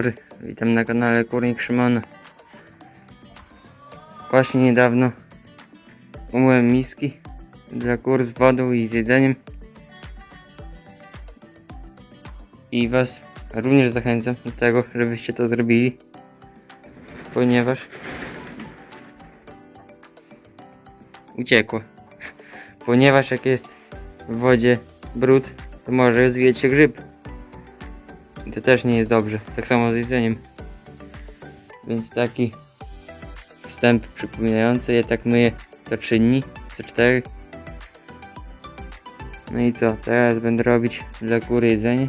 dobry, witam na kanale Kurnik Szymona. Właśnie niedawno umyłem miski dla kur z wodą i z jedzeniem. I Was również zachęcam do tego, żebyście to zrobili, ponieważ uciekło. Ponieważ jak jest w wodzie brud, to może rozwijać się grzyb. To też nie jest dobrze. Tak samo z jedzeniem. Więc taki wstęp przypominający. Ja tak myję co 3 dni, co 4. No i co? Teraz będę robić dla kury jedzenie.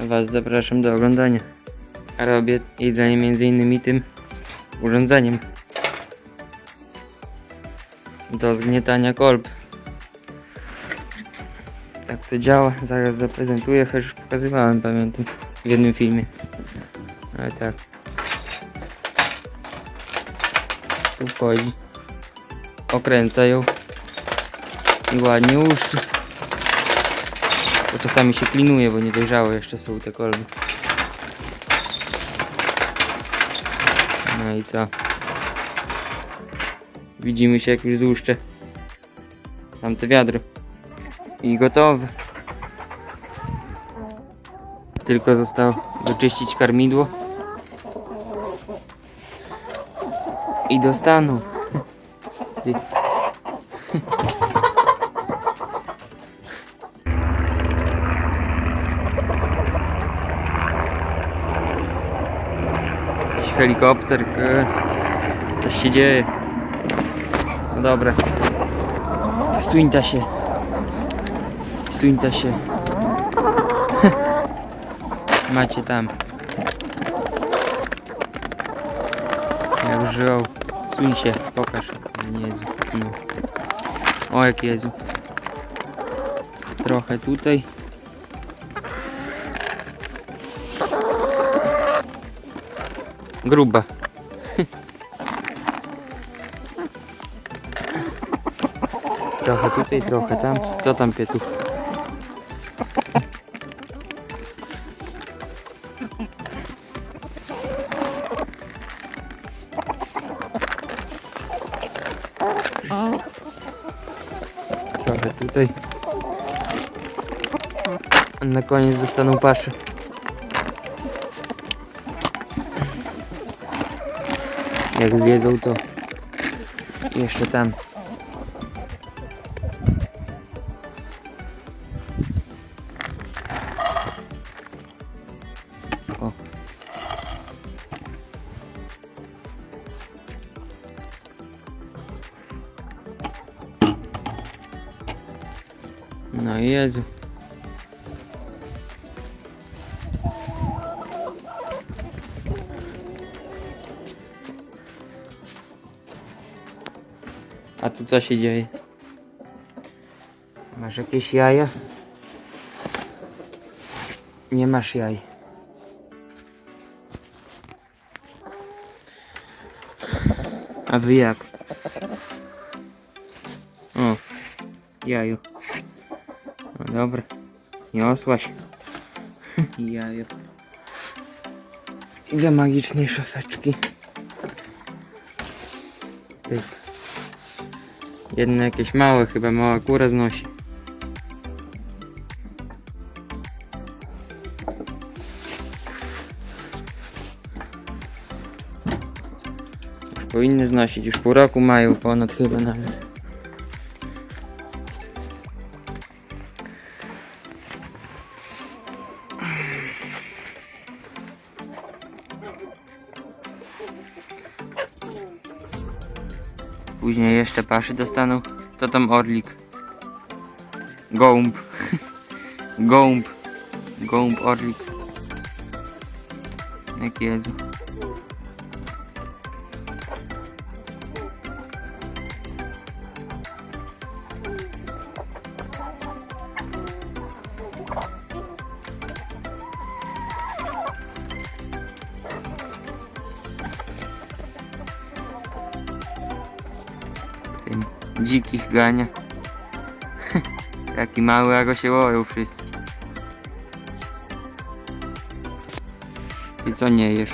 A Was zapraszam do oglądania. A robię jedzenie między innymi tym urządzeniem. Do zgniatania kolb. Tak to działa, zaraz zaprezentuję, chociaż już pokazywałem, pamiętam, w jednym filmie. Ale tak. Tu wchodzi. Okręca ją. I ładnie łuszczy. Bo czasami się klinuje, bo niedojrzałe jeszcze są te kolby. No i co? Widzimy się jak już złuszczę. Tamte wiadro. I gotowe. Tylko zostało doczyścić karmidło. I. Ty- Jakiś helikopter. e, Coś się dzieje. No dobra. Się. Suńta się. Macie tam. Jak żył. Suń się, pokaż. Jezu. No. O jak Jezu. Trochę tutaj. Gruba. Trochę tutaj, trochę tam. Co tam pietuch? Trochę tutaj. Na koniec dostaną paszę. Jak zjedzą to jeszcze tam. No Jezu. A tu co się dzieje? Masz jakieś jaja? Nie masz jaj. A wy jak? O, jaju. Dobra, zniosłaś. Jaju. Ile magicznej szafeczki. Pyk. Jedno jakieś małe, chyba mała kura znosi. Już powinny znosić, już pół roku mają ponad chyba nawet. Później jeszcze paszy dostaną. Co tam orlik? Gołąb. Gołąb. Gołąb orlik. Jak Jezu. Dzikich gania. Taki mały, a go się łoją wszyscy. Ty co nie jesz?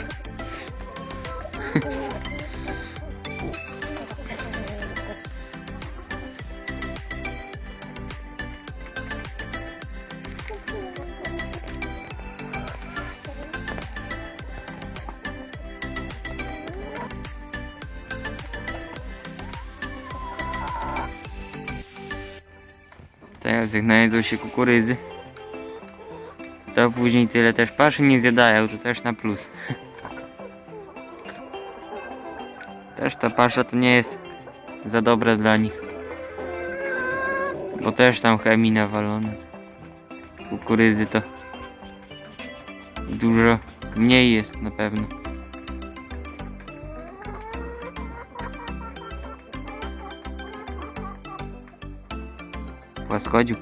Teraz jak się kukurydzy, to później tyle też paszy nie zjadają, to też na plus. Też ta pasza to nie jest za dobra dla nich. Bo też tam chemii nawalone. Kukurydzy to dużo mniej jest na pewno. Płaskodziób.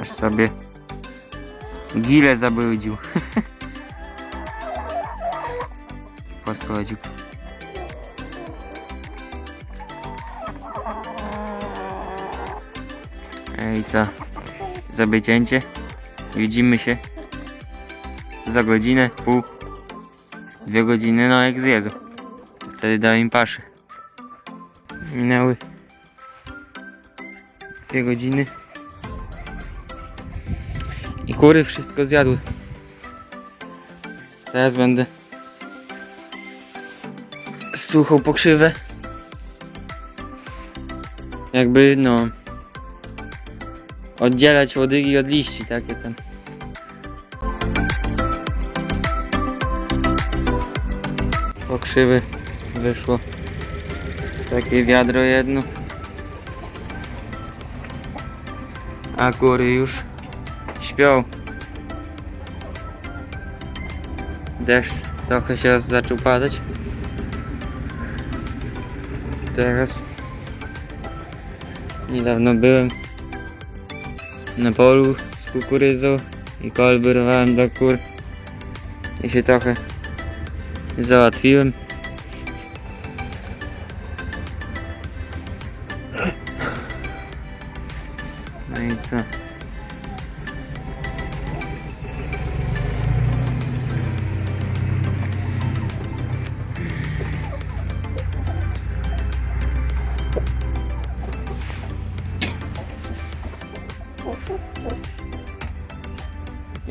Aż sobie gile zabrudził. Płaskodziób. Ej, co? Zrobię cięcie. Widzimy się za godzinę, pół, dwie godziny, no jak zjedzą. Wtedy dałem im paszy. Minęły dwie godziny. I kury wszystko zjadły. Teraz będę suchą pokrzywę. Jakby no oddzielać łodygi od liści, takie tam. Pokrzywy wyszło takie wiadro jedno. A kury już śpią. Deszcz trochę się zaczął padać. Teraz niedawno byłem na polu z kukurydzą i kolby rwałem do kur i się trochę załatwiłem.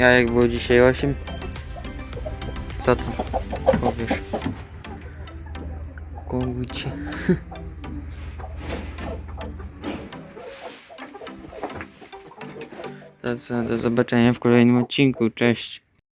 Jajek było dzisiaj 8. Co to powiesz? Kogucie. Do zobaczenia w kolejnym odcinku. Cześć.